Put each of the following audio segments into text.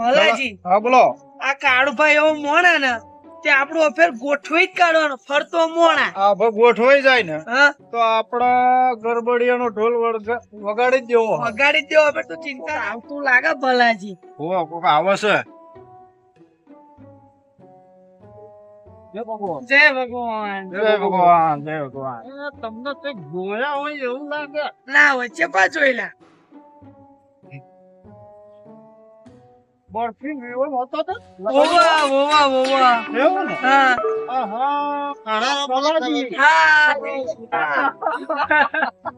ભલાજી હા બોલો. આ કાળુભાઈ એવો મોણા ને તે આપણો અફેર ગોઠવી જ કાઢવાનો ફરતો મોણા. હા ભાઈ ગોઠવાઈ જાય ને તો આપડા ગરબડિયાનો ઢોલ વગાડી જ દેવો. વગાડી જ દેવો આપણે તો ચિંતા આવતું લાગે ભલાજી. હો કોક આવે છે જય ભગવાન. જય ભગવાન. જય ભગવાન જય ભગવાન. તમને તો ગોયા હોય એવું લાગે. ના વચ્ચે પાછો જોઈલા બરફી મેવો હતો તો? ઓવા ઓવા ઓવા એવું ને? હા. આહા. કાળા ભલાજી હા.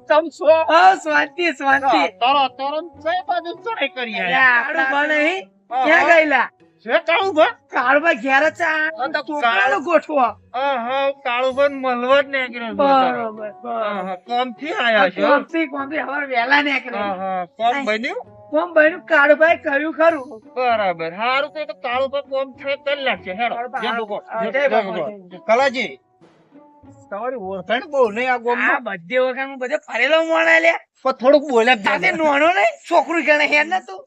તમ છો? હા શાંતિ શાંતિ તારો તરન કઈ બાજુ ચડાઈ કરી કાળુભા નહીં ક્યાં ગયેલા? છે કાળું ભા કાળુભા ઘેર તો છોકરાનું ગોઠવો. આહા કાળું ભા મલવા જ નીકળ્યો છે. બરોબર આહા કોમથી આયા છો? કોમથી કોમથી હવે વહેલા નીકળે આહા કોમ બન્યું? કોમ બન્યું? કાળુભાઈ કહ્યું ખરું. બરાબર. હારું તો કાળું ભા કોમ થઈ કરી લાગશે. હેડો ભગવાન. ભગવાન. કલાજી તમારી ઓળખાણ બહુ નહીં આ આ ગોમમાં બધે વખત બધે ફરેલો મોણા લે. પણ થોડુંક બોલે. તાતે. નોનો નહીં? છોકરું ગણે હેર ના તું?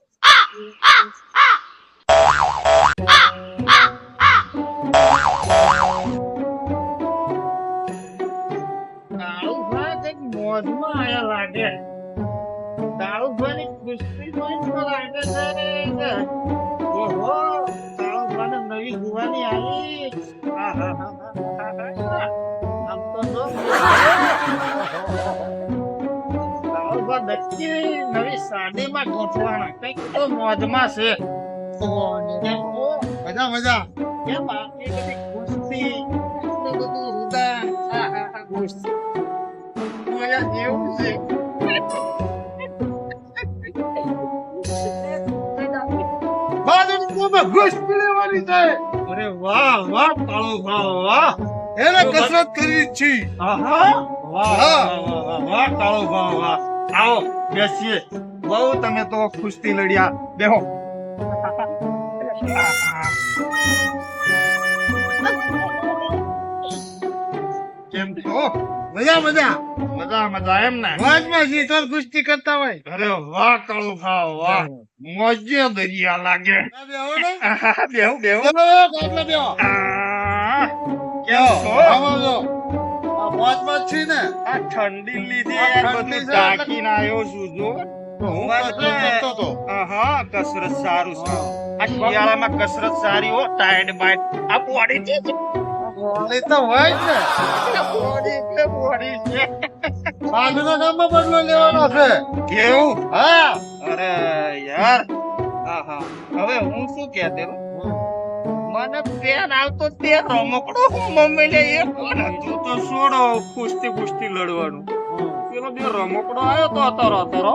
મોજમાં આયા લાગે. દારૂ કુસ્તી જોઈને નવી જુવાની આવી. આમ તો નક્કી નવી સાડીમાં ગોઠવાના કંઈક તો મોજમાં છે મજા અરે વાહ વાહ કાળો ભાવ વાહ. એને કસરત કરી છી. આહા વાહ વાહ વાહ, વાહ વાહ ભાવ વાહ. આવો બેસીએ. બહુ તમે તો કુસ્તી લડ્યા. બેહો. કેમ છો? મજા મજા. મજા મજા એમ ને? મોજમાં તર કુસ્તી કરતા હોય. અરે વાહ કાળુ ખાવ વાહ. મોજે દરિયા લાગે. બેહુ બેહુ આહ, કેમ ને. આ ઠંડી લીધી આ યાર બધું છે ઢાંકીને આવ્યો છું જો. કસરત સારું છે. આ શિયાળામાં કસરત સારી હો ટાઈડ બાઈડ આ બોડી છે. બોડી એટલે બોડી છે. કેવું હા. અરે યાર. આહા. હવે હું શું કહેતો મને પેન આવતો તે રમકડો મમ્મી લે એ કોણ હતું તો છોડો કુસ્તી કુસ્તી લડવાનું. પેલો બે રમકડો આવ્યો તો અતરો અતરો.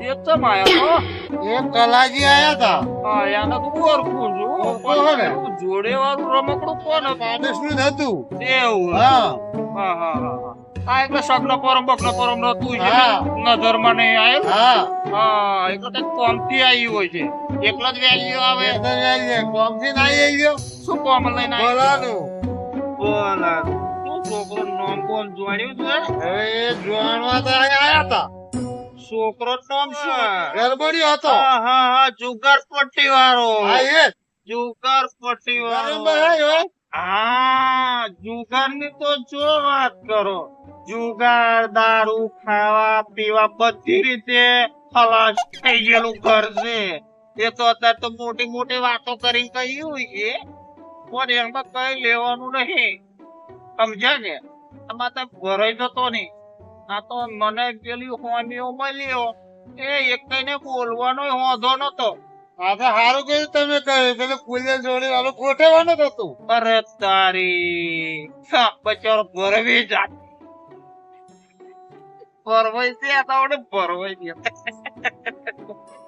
એ ચમ આવ્યો તો? એ કલાજી આયા તા. હા તો ઓળખું છું? પણ જોડે વાળું રમકડું કોણ હતું નું હતું. એવું હા. હા હા હા હા. આ એટલે સગનો પરમ બકનો પરમ નતું છે. હા. નજરમાં નહીં આયેલું હા. હા એટલે કંઈક કોમથી આવી હોય છે. એકલો જ વેલ્યુ આવે? એ તો જઈએ. કોમથી ના આવી ગયો? શું કોમ લઈને આવી બોલાનું. તું છોકરો નામ કોણ જોડ્યું છે હવે એ જોણવા તો આયા હતા છોકરો નામ શું હતો? હા હા હા જુગાર પટ્ટી વાળો હા એ. જુગાર પટ્ટી વાળો હા જુગારની તો જો વાત કરો. જુગાર દારૂ ખાવા પીવા બધી રીતે ખલાસ થઈ ગયેલું ઘર છે. એ તો અત્યારે તો મોટી મોટી વાતો કરીને કહ્યું છે. પણ એમાં કઈ લેવાનું નહીં. સમજ્યા ને આમાં તો ભરાઈ જતો નહીં. આ તો મને પેલી હોમીઓ મળ્યો એ એકને બોલવાનો હોધો નતો. આજે સારું કહ્યું તમે કહ્યું પેલું પુલિયા જોડે વાળું ગોઠવવાનું હતું અરે તારી બચારો ભરવી જાત ભરવાઈ છે આ તો ભરવાઈ દે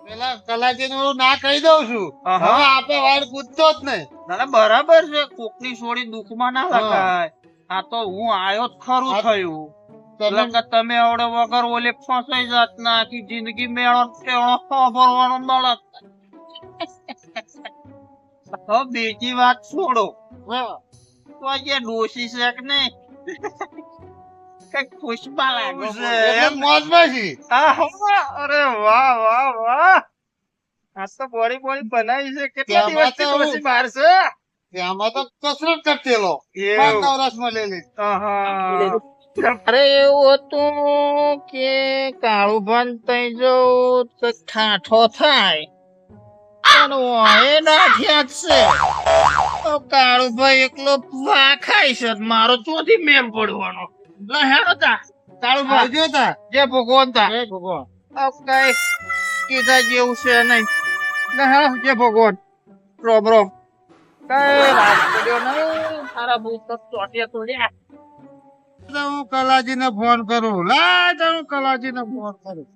પેલા કલાજી નું ના કહી દઉં છું. હવે આપે વાળ પૂછતો જ નહીં. ના બરાબર છે કોકની છોડી દુઃખમાં ના. લખાય. આ તો હું આયો જ ખરું થયું. તમે તમે આવડે વગર ઓલે ફસાઈ જાત ના આખી જિંદગી મેળો ટેણો ભરવાનો મળત હવે બીજી વાત છોડો. તો આજે ડોશી છે કે નહીં? કંઈક પુષ્પા લાગો એટલે મોજમાં છી અરે વાહ વાહ વાહ. આ તો બોડી બોડી બનાવી છે. કેટલા દિવસથી ડોશી બહાર છે? એમાં તો કસરત કરતેલો લઈ લીધી આહા. અરે એવું હતું કે કાળું ભાન થઈ જવું તો ઠાઠો થાય. પણ ઓય નાખ્યા જ છે. તો કાળુભાઈ એકલો વાખાય છે મારો ચોથી મેમ પડવાનો. લે હેડો તા. તા. જે ભગવાન તા. ભગવાન. આ કઈ કીધા જેવું છે નહીં. લે હેડો જે ભગવાન. રોમ રોમ. કઈ વાત કર્યો નહીં. તારા બહુ ચોટ્યા તો લ્યા. તો હું કલાજીને ફોન કરું લા હું કલાજીને ફોન કરું.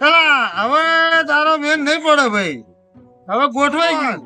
કલા હવે તારો મેન નહીં પડે ભાઈ. હવે ગોઠવાઈ ગયું.